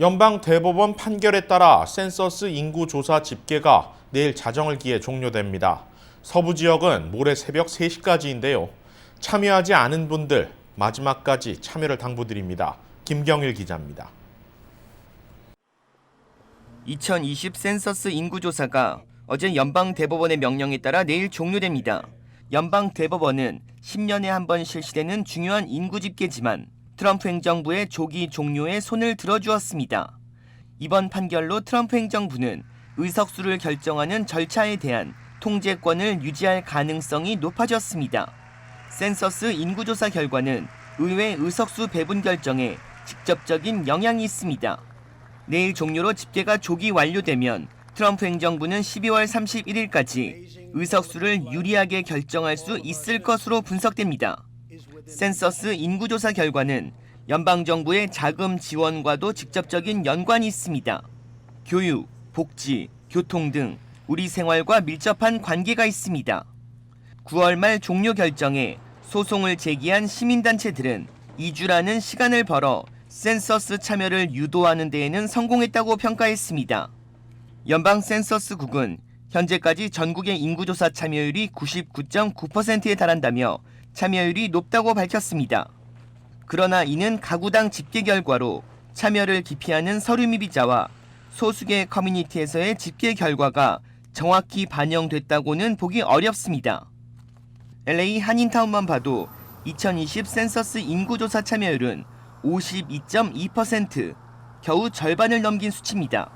연방 대법원 판결에 따라 센서스 인구 조사 집계가 내일 자정을 기해 종료됩니다. 서부 지역은 모레 새벽 3시까지인데요. 참여하지 않은 분들 마지막까지 참여를 당부드립니다. 김경일 기자입니다. 2020 센서스 인구 조사가 어제 연방 대법원의 명령에 따라 내일 종료됩니다. 연방 대법원은 10년에 한 번 실시되는 중요한 인구 집계지만 트럼프 행정부의 조기 종료에 손을 들어주었습니다. 이번 판결로 트럼프 행정부는 의석수를 결정하는 절차에 대한 통제권을 유지할 가능성이 높아졌습니다. 센서스 인구조사 결과는 의회 의석수 배분 결정에 직접적인 영향이 있습니다. 내일 종료로 집계가 조기 완료되면 트럼프 행정부는 12월 31일까지 의석수를 유리하게 결정할 수 있을 것으로 분석됩니다. 센서스 인구조사 결과는 연방정부의 자금 지원과도 직접적인 연관이 있습니다. 교육, 복지, 교통 등 우리 생활과 밀접한 관계가 있습니다. 9월 말 종료 결정에 소송을 제기한 시민단체들은 2주라는 시간을 벌어 센서스 참여를 유도하는 데에는 성공했다고 평가했습니다. 연방 센서스국은 현재까지 전국의 인구조사 참여율이 99.9%에 달한다며 참여율이 높다고 밝혔습니다. 그러나 이는 가구당 집계 결과로 참여를 기피하는 서류 미비자와 소수계 커뮤니티에서의 집계 결과가 정확히 반영됐다고는 보기 어렵습니다. LA 한인타운만 봐도 2020 센서스 인구조사 참여율은 52.2%, 겨우 절반을 넘긴 수치입니다.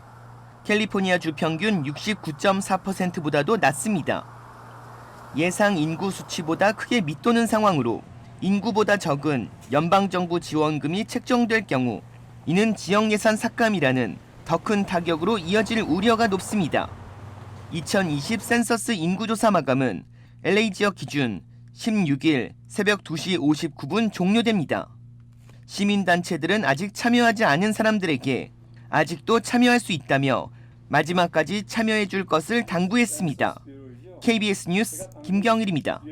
캘리포니아 주 평균 69.4%보다도 낮습니다. 예상 인구 수치보다 크게 밑도는 상황으로 인구보다 적은 연방정부 지원금이 책정될 경우 이는 지역 예산 삭감이라는 더 큰 타격으로 이어질 우려가 높습니다. 2020 센서스 인구조사 마감은 LA 지역 기준 16일 새벽 2시 59분 종료됩니다. 시민단체들은 아직 참여하지 않은 사람들에게 아직도 참여할 수 있다며 마지막까지 참여해 줄 것을 당부했습니다. KBS 뉴스 김경일입니다.